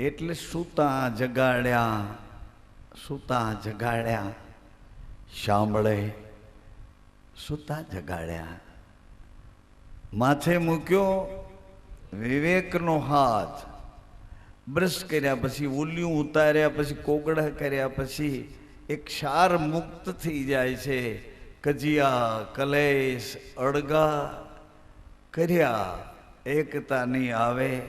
એટલે સૂતા જગાડ્યા સૂતા જગાડ્યા, સાંભળે, સૂતા જગાડ્યા. માથે મૂક્યો, વિવેકનો હાથ, બ્રશ કર્યા પછી ઉલિયું ઉતાર્યા પછી કોગડા કર્યા પછી, એક ક્ષાર મુક્ત થઈ જાય છે. કજિયા, કલેશ, અડગા કર્યા એકતા નહીં આવે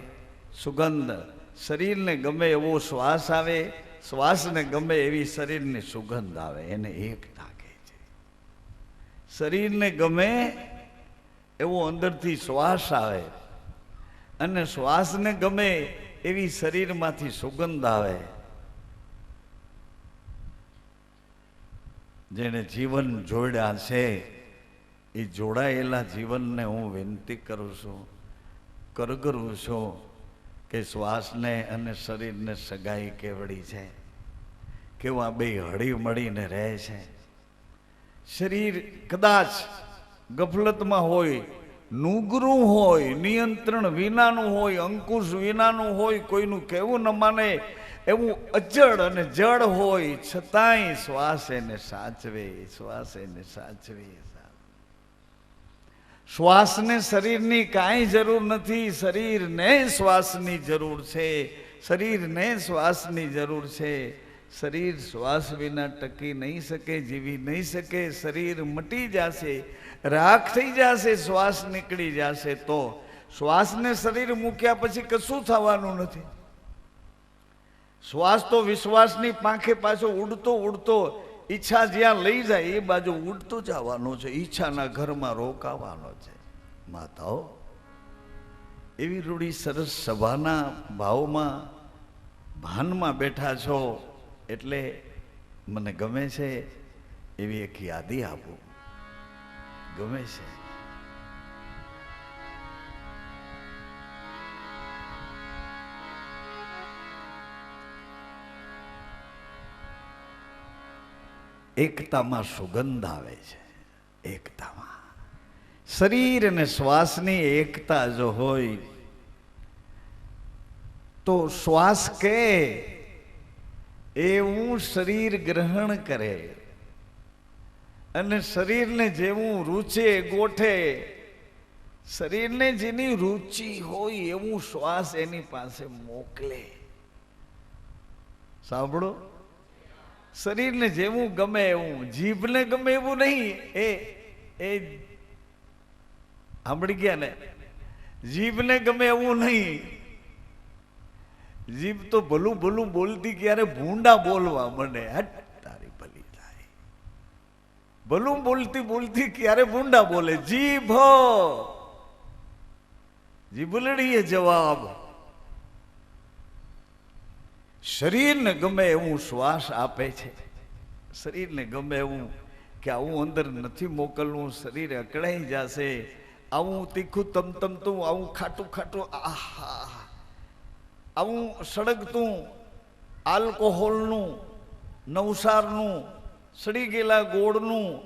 સુગંધ. શરીરને ગમે એવો શ્વાસ આવે, શ્વાસને ગમે એવી શરીરની સુગંધ આવે, એને એકતા કહે છે. શરીરને ગમે એવો અંદરથી શ્વાસ આવે, અને શ્વાસને ગમે એવી શરીરમાંથી સુગંધ આવે, જેણે જીવન જોડ્યા છે, એ જોડાયેલા જીવનને હું વિનંતી કરું છું, કરગરું છું. કે શ્વાસને અને શરીરને સગાઈ કેવડી છે કેવા બે હળી મળીને રહે છે. શરીર કદાચ ગફલતમાં હોય, નુગરું હોય, નિયંત્રણ વિનાનું હોય, અંકુશ વિનાનું હોય, કોઈનું કહેવું ન માને, એવું અચળ અને જળ હોય, છતાંય શ્વાસ એને સાચવે, શ્વાસ એને સાચવે. શ્વાસને શરીરની કાંઈ જરૂર નથી, શરીરને શ્વાસની જરૂર છે. શરીરને શ્વાસની જરૂર છે. શરીર શ્વાસ વિના ટકી નહીં શકે, જીવી નહીં શકે, શરીર મટી જશે, રાખ થઈ જશે, શ્વાસ નીકળી જશે તો. શ્વાસને શરીર મૂક્યા પછી કશું થવાનું નથી. શ્વાસ તો વિશ્વાસની પાંખે પાછો ઉડતો ઉડતો ઈચ્છા જ્યાં લઈ જાય, એ બાજુ ઉડતો જવાનો છે, ઈચ્છાના ઘરમાં રોકાવાનો છે. માતાઓ, એવી રૂડી સરસ સભાના ભાવમાં ભાનમાં બેઠા છો એટલે મને ગમે છે એવી એક યાદી આપું. ગમે છે. એકતામાં સુગંધ આવે છે. એકતામાં. શરીર અને શ્વાસની એકતા જો હોય, તો શ્વાસ કે એવું શરીર ગ્રહણ કરે. અને શરીરને જેવું રૂચે ગોઠે, શરીરને જેની રુચિ હોય એવું શ્વાસ એની પાસે મોકલે. સાંભળો. શરીરને જેવું ગમે એવું, જીભને ગમે એવું નહીં, એ એ સાંભળી ગયા ને? જીભને ગમે એવું નહીં. જીભ તો ભલું ભલું બોલતી ક્યારે ભૂંડા બોલવા મને? હટ, તારી ભલી થાય ભલું બોલતી બોલતી ક્યારે ભૂંડા બોલે? જીભ જીભલડીએ જવાબ. શરીરને ગમે એવું શ્વાસ આપે છે. શરીરને ગમે એવું કે આવું અંદર નથી મોકલવું, શરીર અકળાઈ જશે, આવું તીખું તમતમતું, આવું ખાટું ખાટું, આહા, આવું સળગતું, આલ્કોહોલનું, નવસારનું, સડી ગયેલા ગોળનું,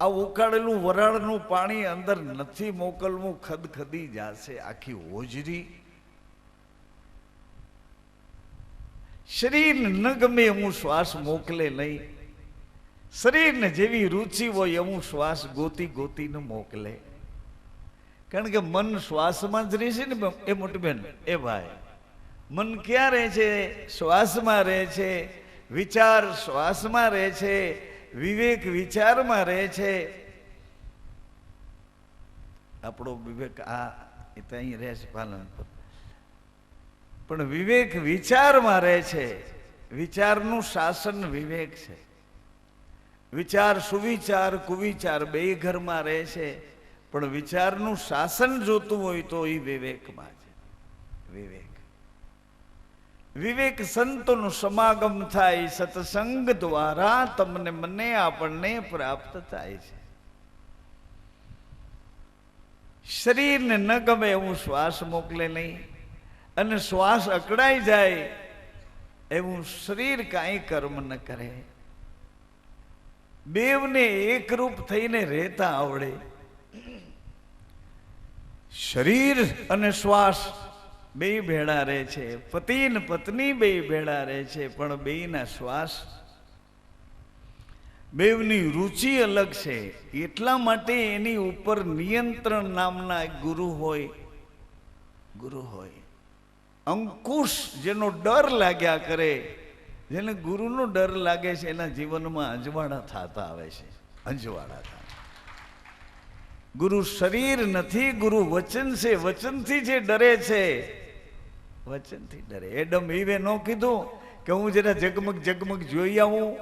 આ ઉકાળેલું વરાળનું પાણી અંદર નથી મોકલવું, ખદખદી જશે, આખી હોજરી શરીરને ન ગમે એવું શ્વાસ મોકલે નહીં. શરીરને જેવી રુચિ હોય એવું શ્વાસ ગોતી ગોતીને મોકલે. કારણ કે મન શ્વાસમાં જ રહેશે ને એ મોટબેન એ ભાઈ. મન ક્યાં રહે છે? શ્વાસમાં રહે છે. વિચાર શ્વાસમાં રહે છે. વિવેક વિચારમાં રહે છે. આપણો વિવેક આ એ તો અહીં રહે છે પાલનપુર પણ વિવેક વિચારમાં રહે છે. વિચારનું શાસન વિવેક છે. વિચાર સુવિચાર, કુવિચાર બે ઘરમાં રહે છે. પણ વિચારનું શાસન જોતું હોય તો એ વિવેકમાં છે. વિવેક. વિવેક સંતોનું સમાગમ થાય, સત્સંગ દ્વારા તમને મને, આપણને પ્રાપ્ત થાય છે. શરીરને ન ગમે એવું શ્વાસ મોકલે નહીં. અને શ્વાસ અકળાઈ જાય, એવું શરીર કાંઈ કર્મ ન કરે. બેવને એકરૂપ થઈને રહેતા આવડે. શરીર અને શ્વાસ બે ભેળા રહે છે. પતિ ને પત્ની બે ભેળા રહે છે, પણ બેયના શ્વાસ બેવની રુચિ અલગ છે. એટલા માટે એની ઉપર નિયંત્રણ નામના ગુરુ હોય ગુરુ હોય. અંકુશ જેનો ડર લાગ્યા કરે, જેને ગુરુનો ડર લાગે છે, એના જીવનમાં અંજવાળા થતા આવે છે. અંજવાળા થતા. ગુરુ શરીર નથી, ગુરુ વચન છે. વચનથી જે ડરે છે, વચનથી ડરે. એડમ ઈવે ન કીધું કે હું જરા જગમગ જગમગ જોઈ આવું.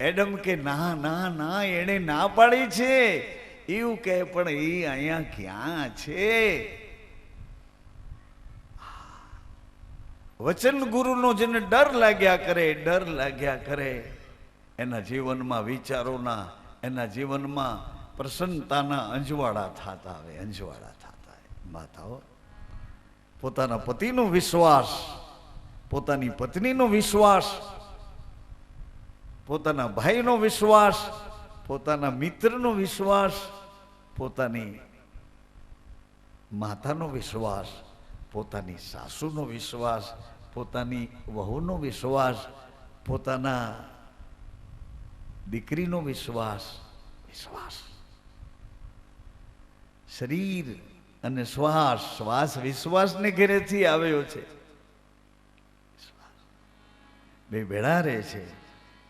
એડમ કે, ના ના ના, એણે ના પાડી છે. એવું કહે પણ એ અહીંયા ક્યાં છે? વચન ગુરુનો જેને ડર લાગ્યા કરે, ડર લાગ્યા કરે, એના જીવનમાં વિચારોના, એના જીવનમાં પ્રસન્નતાના અંજવાળા થતા આવે, અંજવાળા થતા માતાઓ, પોતાના પતિનો વિશ્વાસ, પોતાની પત્નીનો વિશ્વાસ, પોતાના ભાઈનો વિશ્વાસ, પોતાના મિત્રનો વિશ્વાસ, પોતાની માતાનો વિશ્વાસ પોતાની સાસુનો વિશ્વાસ, પોતાની વહુનો વિશ્વાસ, પોતાના દીકરીનો વિશ્વાસ વિશ્વાસ. શરીર અને શ્વાસ શ્વાસ વિશ્વાસને ઘેરેથી આવ્યો છે. બે ભેળા રહે છે.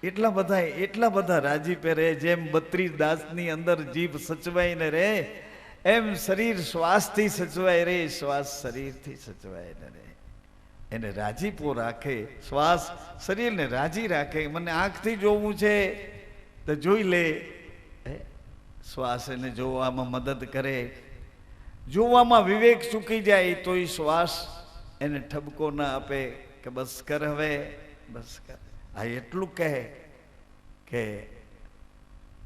એટલા બધા એટલા બધા રાજીપે રહે જેમ બત્રીસ દાસની અંદર જીભ સચવાઈને રહે એમ શરીર શ્વાસથી સચવાય રે, શ્વાસ શરીરથી સચવાઈને રહે એને રાજીપો રાખે, શ્વાસ શરીરને રાજી રાખે, મને આંખથી જોવું છે, તો જોઈ લે? શ્વાસ એને જોવામાં મદદ કરે. જોવામાં વિવેક ચૂકી જાય તો એ શ્વાસ એને ઠબકો ના આપે કે બસ કર હવે, બસ કર. આ એટલું કહે કે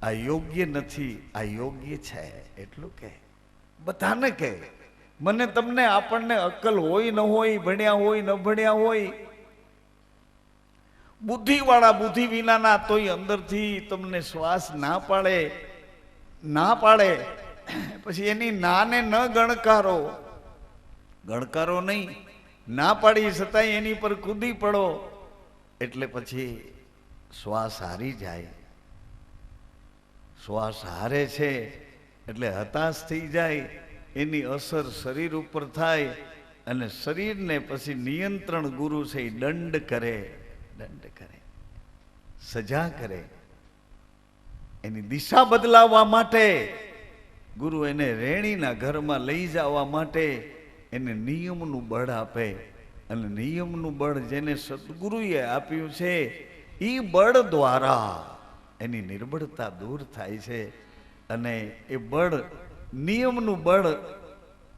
આ યોગ્ય નથી, આ યોગ્ય છે, એટલું કહે. બધાને કહે, મને તમને આપણને અક્કલ હોય ન હોય, ભણ્યા હોય, ન ભણ્યા હોય, બુદ્ધિવાળા બુદ્ધિ વિનાના તોય અંદરથી તમને શ્વાસ ના પાડે ના પાડે. પછી એની નાને ન ગણકારો. ગણકારો નહીં, ના પાડી છતાંય એની પર કૂદી પડો. એટલે પછી શ્વાસ હારી જાય. શ્વાસ હારે છે. એટલે હતાશ થઈ જાય, એની અસર શરીર ઉપર થાય અને શરીરને પછી નિયંત્રણ ગુરુ છે એ દંડ કરે દંડ કરે, સજા કરે. એની દિશા બદલાવવા માટે ગુરુ એને રેણીના ઘરમાં લઈ જવા માટે એને નિયમનું બળ આપે અને નિયમનું બળ જેને સદગુરુએ આપ્યું છે એ બળ દ્વારા એની નિર્બળતા દૂર થાય છે. અને એ બળ, નિયમનું બળ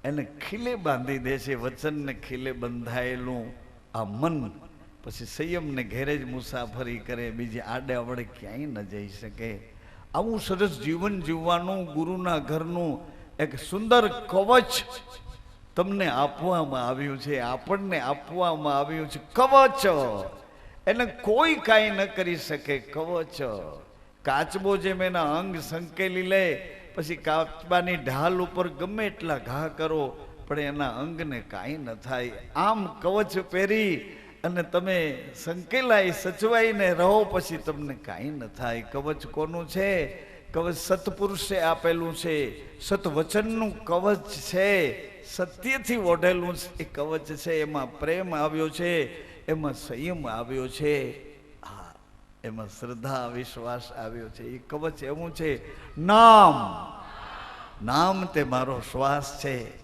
એને ખીલે બાંધી દે છે, વચનને ખીલે બંધાયેલું આ મન. પછી સંયમને ઘેરે જ મુસાફરી કરે, બીજી આડે અવડે ક્યાંય ન જઈ શકે. આવું સરસ જીવન જીવવાનું ગુરુના ઘરનું એક સુંદર કવચ તમને આપવામાં આવ્યું છે, આપણને આપવામાં આવ્યું છે. કવચ! એને કોઈ કાંઈ ન કરી શકે, કવચ. કાચબો જેમ એના અંગ સંકેલી લે, પછી કાચબાની ઢાલ ઉપર ગમે એટલા ઘા કરો, પણ એના અંગને કાંઈ ન થાય. આમ કવચ પહેરી અને તમે સંકેલાઈ સચવાઈને રહો, પછી તમને કાંઈ ન થાય. કવચ કોનું છે? કવચ સત્પુરુષે આપેલું છે. સતવચનનું કવચ છે. સત્યથી ઓઢેલું એ કવચ છે. એમાં પ્રેમ આવ્યો છે. એમાં સંયમ આવ્યો છે. એમાં શ્રદ્ધા, વિશ્વાસ આવ્યો છે. એ કવચ એવું છે, નામ. નામ તે મારો શ્વાસ છે.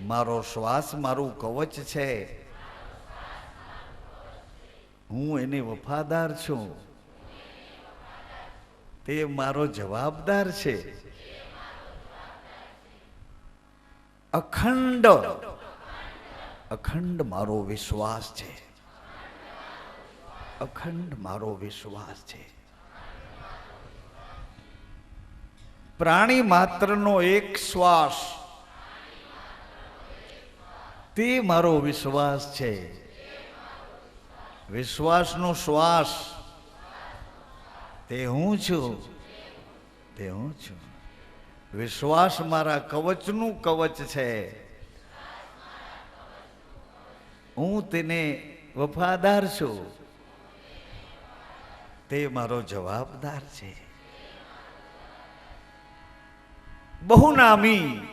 મારો શ્વાસ મારું કવચ છે. હું એને વફાદાર છું. તે મારો જવાબદાર છે. અખંડ. અખંડ મારો વિશ્વાસ છે. અખંડ મારો વિશ્વાસ છે. પ્રાણી માત્રનો એક શ્વાસ. તે મારો વિશ્વાસ છે. વિશ્વાસનો શ્વાસ. તે હું છું. તે હું છું. વિશ્વાસ મારા કવચનું કવચ છે. હું તેને વફાદાર છું. તે મારો જવાબદાર છે. બહુ નામી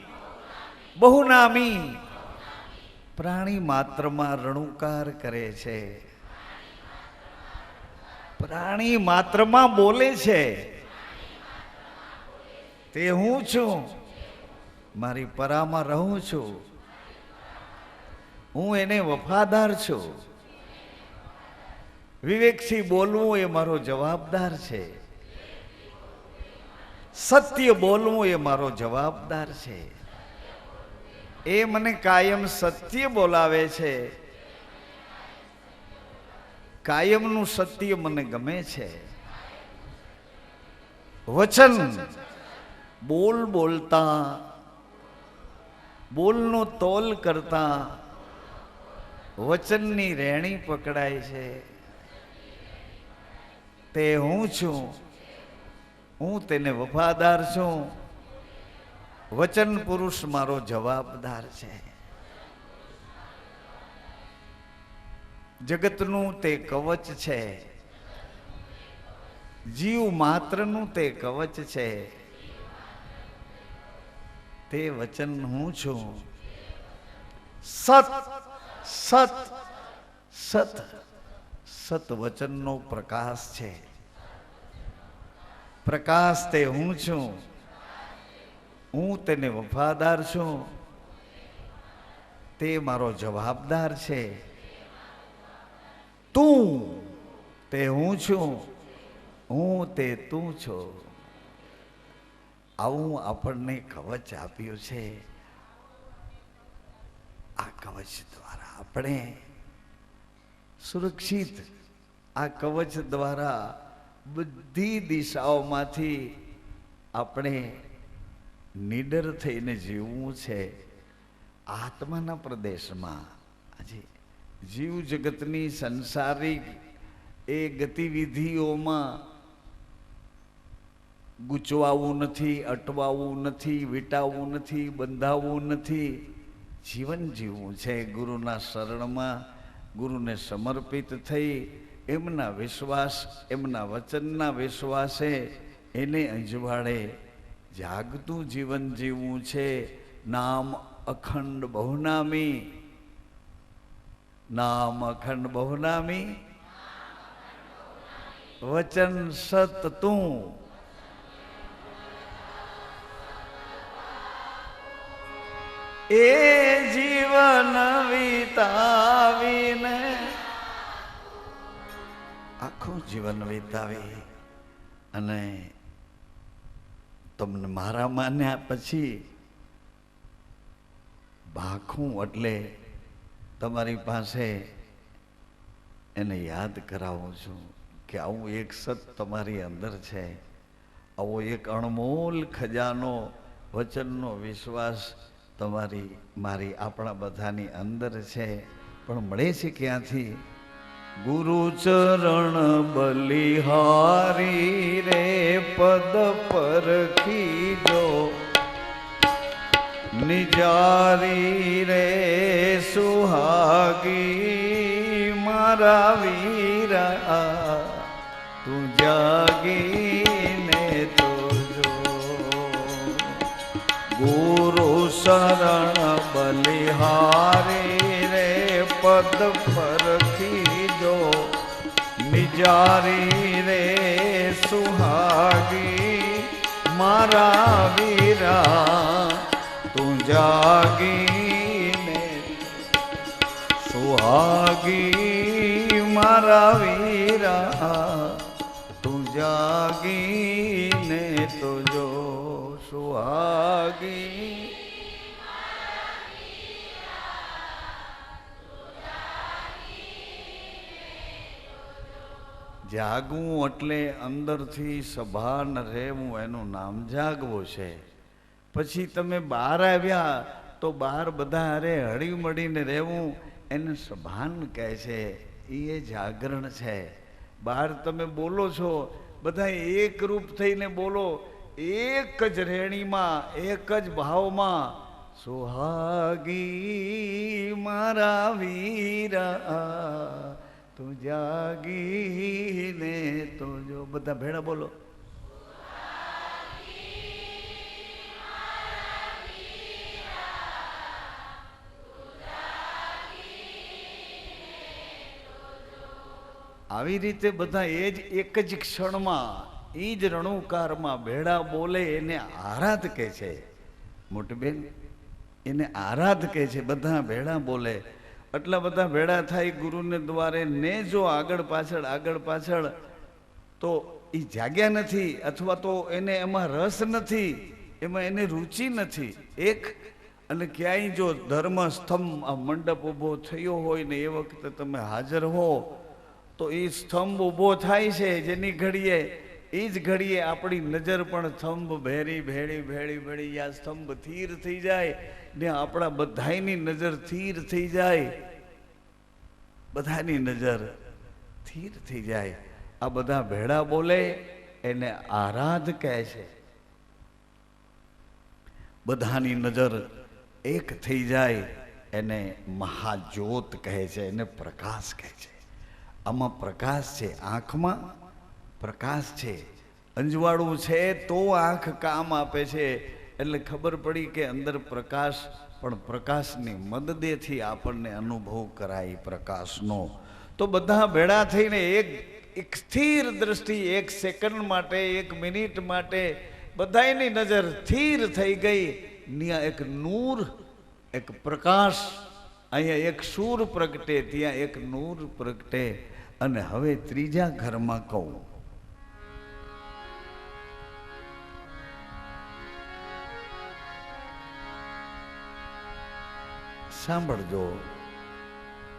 બહુ નામી પ્રાણી માત્રમાં રણુકાર કરે છે. પ્રાણી માત્રમાં બોલે છે. તે હું છું. મારી પરામાં રહું છું. હું એને વફાદાર છું. વિવેકથી બોલવું એ મારો જવાબદાર છે. સત્ય બોલવું એ મારો જવાબદાર છે. એ મને કાયમ સત્ય બોલાવે છે. કાયમનું સત્ય મને ગમે છે. વચન. બોલ બોલતા. બોલનો તોલ કરતા. વચનની રેણી પકડાય છે. તે હું છું. હું તેને વફાદાર છું. વચન પુરુષ મારો જવાબદાર છે. જગતનું તે કવચ છે. જીવ માત્રનું તે કવચ છે. તે વચન હું છું. સત સત સત. સત વચનનો પ્રકાશ છે. પ્રકાશ તે હું છું. હું તેને વફાદાર છું. તે મારો જવાબદાર છે. તું તે હું છું. હું તે તું છો. આવું આપણને કવચ આપ્યું છે. આ કવચ દ્વારા આપણે સુરક્ષિત આ કવચ દ્વારા બધી દિશાઓમાંથી આપણે નીડર થઈને જીવવું છે. આત્માના પ્રદેશમાં આજે જીવ જગતની સંસારિક એ ગતિવિધિઓમાં ગૂંચવાવું નથી, અટવાવું નથી વીટાવવું નથી બંધાવવું નથી. જીવન જીવવું છે. ગુરુના શરણમાં ગુરુને સમર્પિત થઈ એમના વિશ્વાસ, એમના વચનના વિશ્વાસે એને અંજવાળે. જાગતું જીવન જીવવું છે, નામ અખંડ બહુનામી. નામ અખંડ બહુનામી. વચન સત તું એ જીવન વિતાવીને આખું જીવન વિતાવી અને તમને મારા માન્યા પછી ભાખું એટલે તમારી પાસે એને યાદ કરાવું છું કે આવું એક સત તમારી અંદર છે. આવો એક અણમોલ ખજાનો, વચનનો વિશ્વાસ તમારી, મારી આપણા બધાની અંદર છે. પણ મળે છે ક્યાંથી? ગુરુ ચરણ બલિહારી રે પદ પરખી જો. નિજારી રે સુહાગી મારા વીરા, તું જાગીને તો જો. ગુરુ શરણ બલિહારી રે પદ પર નિજારી રે સુહાગી મારા વીરા તું જાગીને સુહાગી મારા વીરા તું જાગીને જાગવું એટલે અંદરથી સભાન રહેવું, એનું નામ જાગવું છે. પછી તમે બહાર આવ્યા તો બહાર બધા અરે હળી મળીને રહેવું, એને સભાન કહે છે. એ જાગરણ છે. બહાર તમે બોલો છો, બધા એક રૂપ થઈને બોલો, એક જ રેણીમાં, એક જ ભાવમાં, સુહાગી મારા વીરા તું જાગીને તો જો બધા ભેળા બોલો. આવી રીતે બધા એ જ એક જ ક્ષણમાં એ જ રણુકારમાં ભેળા બોલે એને આરાધ કહે છે. મોટબેન એને આરાધ કહે છે, બધા ભેળા બોલે. એટલા બધા ભેળા થાય ગુરુને દ્વારે ને જો આગળ પાછળ આગળ પાછળ, તો એ જાગ્યા નથી અથવા તો એને એમાં રસ નથી, એમાં એને રુચિ નથી. એક, અને ક્યાંય જો ધર્મ સ્તંભ આ મંડપ ઊભો થયો હોય ને એ વખતે તમે હાજર હો, તો એ સ્તંભ ઊભો થાય છે જેની ઘડીએ એ જ ઘડીએ આપણી નજર પણ સ્તંભ ભેરી ભેળી ભેળી ભેળી આ સ્તંભ થીર થઈ જાય. ને આપણા બધાની નજર થીર થઈ જાય. બધાની નજર થીર થઈ જાય. આ બધા ભેળા બોલે, એને આરાધ કહે છે. બધાની નજર એક થઈ જાય, એને મહાજ્યોત કહે છે, એને પ્રકાશ કહે છે. આમાં પ્રકાશ છે આંખમાં, પ્રકાશ છે. અંજવાળું છે તો આંખ કામ આપે છે. એટલે ખબર પડી કે અંદર પ્રકાશ, પણ પ્રકાશની મદદેથી આપણને અનુભવ કરાય પ્રકાશનો. તો બધા ભેળા થઈને એક એક સ્થિર દ્રષ્ટિ, એક સેકન્ડ માટે, એક મિનિટ માટે બધાયની નજર સ્થિર થઈ ગઈ. ત્યાં એક નૂર, એક પ્રકાશ, અહીંયા એક સૂર પ્રગટે, ત્યાં એક નૂર પ્રગટે. અને હવે ત્રીજા ઘરમાં કહું સાંભળજો.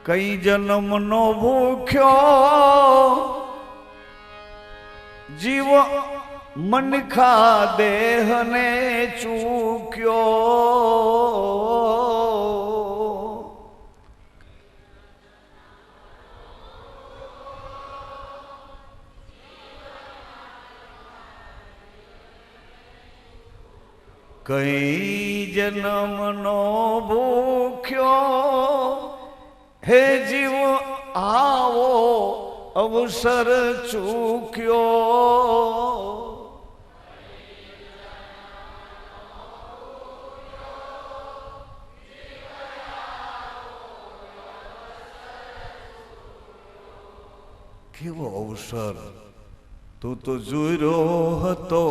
કઈ જન્મનો ભૂખ્યો જીવ મનખા દેહને ચૂક્યો. કઈ જન્મનો ભૂખ્યો હે જીવ, આવો અવસર ચૂક્યો. કેવો અવસર? તું તો જોઈ રહ્યો હતો.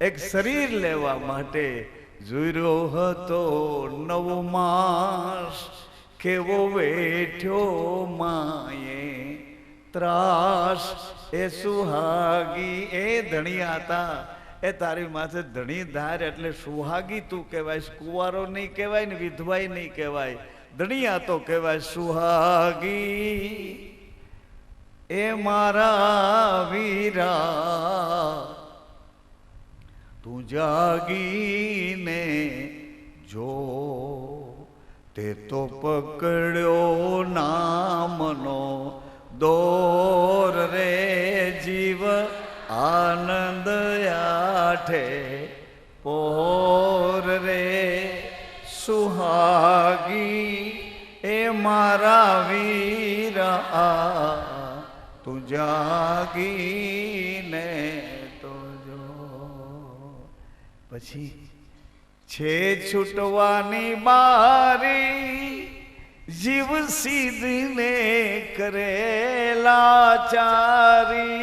એક શરીર લેવા માટે જોયો હતો નવ માસ, કેવો વેઠ્યો માએ ત્રાસ. એ સુહાગી, એ ધણિયા હતા એ તારી માથે ધણી ધાર એટલે સુહાગી તું કહેવાય, કુંવારો નહીં કહેવાય ને વિધવાય નહીં કહેવાય. ધણિયા તો કહેવાય સુહાગી. એ મારા વીરા જાગીને જો તે તો પકડ્યો નામનો દોર રે જીવ આનંદ આઠે પોર રે સુહાગી એ મારા વીરા તું જાગીને પછી છે છૂટવાની બારી જીવ સીધને કરેલા ચારી.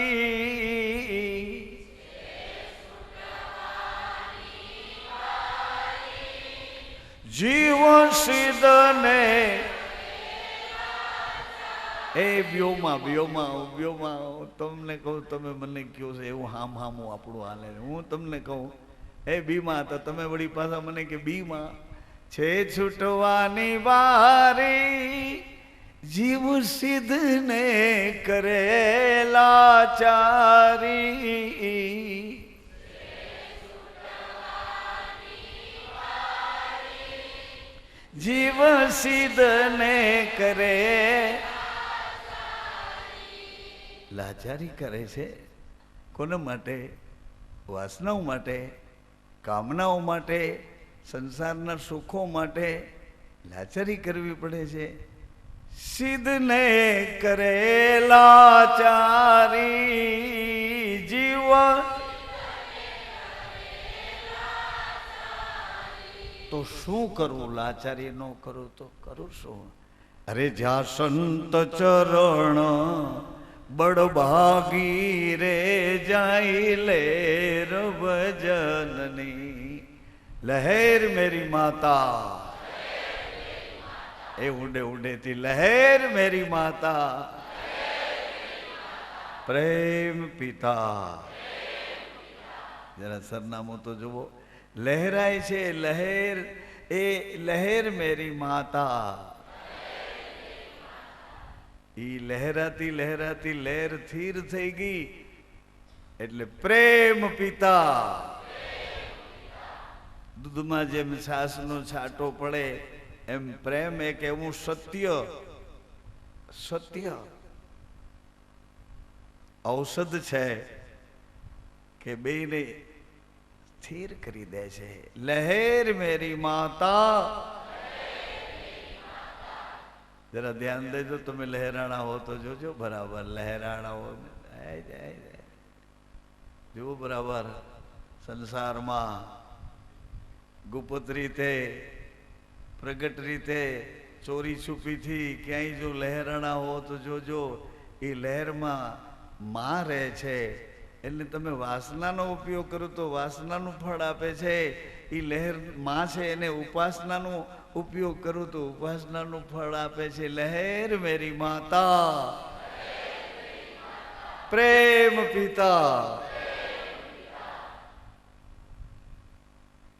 જીવ સીધને એ વ્યોમાં વ્યોમાં વ્યોમાં તમને કહું, તમે મને કહો છો, એવું હામ હામું આપણું હાલે હું તમને કહું એ બીમાં તો તમે વળી પાછા મને કે બીમાં છે છૂટવાની વારી, જીવ સિદ્ધને કરેલા ચારી જીવ સિદ્ધને કરે લાચારી કરે છે? કોના માટે? વાસનાઓ માટે? કામનાઓ માટે, સંસારના સુખો માટે લાચારી કરવી પડે છે. સિદ્ધને કરેલા લાચારી, જીવ તો શું કરવું લાચારી ન કરું તો કરું શું? અરે જ્યાં સંત ચરણ બડભાગી રે જાય લે ભજનની લહેર મેરી માતા. એ ઊંડે ઉડેથી લહેર મેરી માતા. પ્રેમ પિતા. જરા સરનામું તો જુઓ. લહેરાય છે લહેર, એ લહેર મેરી માતા. ઈ લહેરાતી લહેરાતી લહેર થીર થઈ ગઈ. એટલે પ્રેમ પિતા. દૂધમાં જેમ છાસનો છાંટો પડે, એમ પ્રેમ એક એવું સત્ય સત્ય. ઔષધ છે કે બેને સ્થિર કરી દે છે. લહેર મેરી માતા. જરા ધ્યાન દેજો, તમે લહેરાણા હો તો જોજો. બરાબર, લહેરાણા હો. જુઓ બરાબર, સંસારમાં ગુપ્ત રીતે, પ્રગટ રીતે, ચોરી છુપીથી ક્યાંય જો લહેરાણા હો તો જોજો, એ લહેરમાં માં રહે છે. એટલે તમે વાસનાનો ઉપયોગ કરો તો વાસનાનું ફળ આપે છે. એ લહેરમાં છે, એને ઉપાસનાનો ઉપયોગ કરું તો ઉપાસનાનું ફળ આપે છે, લહેર મેરી માતા. પ્રેમ પિતા.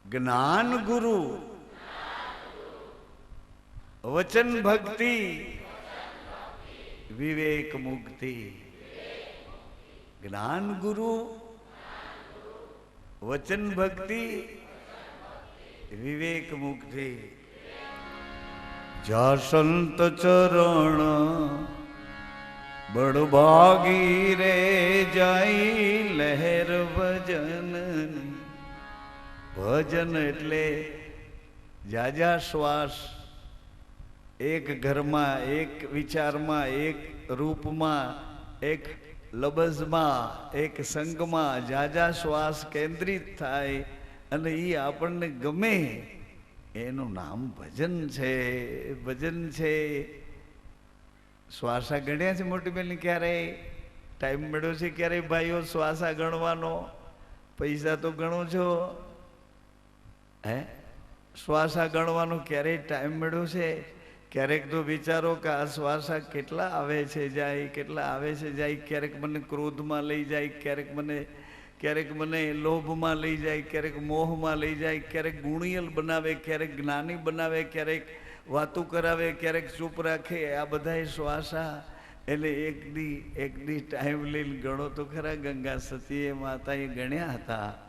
જ્ઞાન ગુરુ. વચન ભક્તિ. વિવેક મુક્તિ. જ્ઞાન ગુરુ. વચન ભક્તિ. વિવેક મુક્તિ. જા સંત ચરણ બડભાગી રે જાય લહેર ભજન ભજન એટલે જાજા શ્વાસ, એક ઘરમાં, એક વિચારમાં, એક રૂપમાં, એક લબઝમાં, એક સંગમાં જાજા શ્વાસ કેન્દ્રિત થાય અને એ આપણને ગમે. એનું નામ ભજન છે ભજન છે. શ્વાસા ગણ્યા છે મોટી બેન ક્યારેય? ટાઈમ મળ્યો છે ક્યારેય ભાઈઓ શ્વાસા ગણવાનો? પૈસા તો ગણો છો. હે? શ્વાસા ગણવાનો ક્યારેય ટાઈમ મળ્યો છે? ક્યારેક તો વિચારો કે આ શ્વાસા કેટલા આવે છે જાય, કેટલા આવે છે જાય, ક્યારેક મને ક્રોધમાં લઈ જાય, ક્યારેક મને ક્યારેક મને લોભમાં લઈ જાય, ક્યારેક મોહમાં લઈ જાય, ક્યારેક ગુણિયલ બનાવે, ક્યારેક જ્ઞાની બનાવે, ક્યારેક વાતું કરાવે, ક્યારેક ચૂપ રાખે, આ બધાય શ્વાસા. એટલે એક દી એક દી ટાઈમ લઈને ગણો તો ખરા ગંગા સતીએ માતાએ ગણ્યા હતા.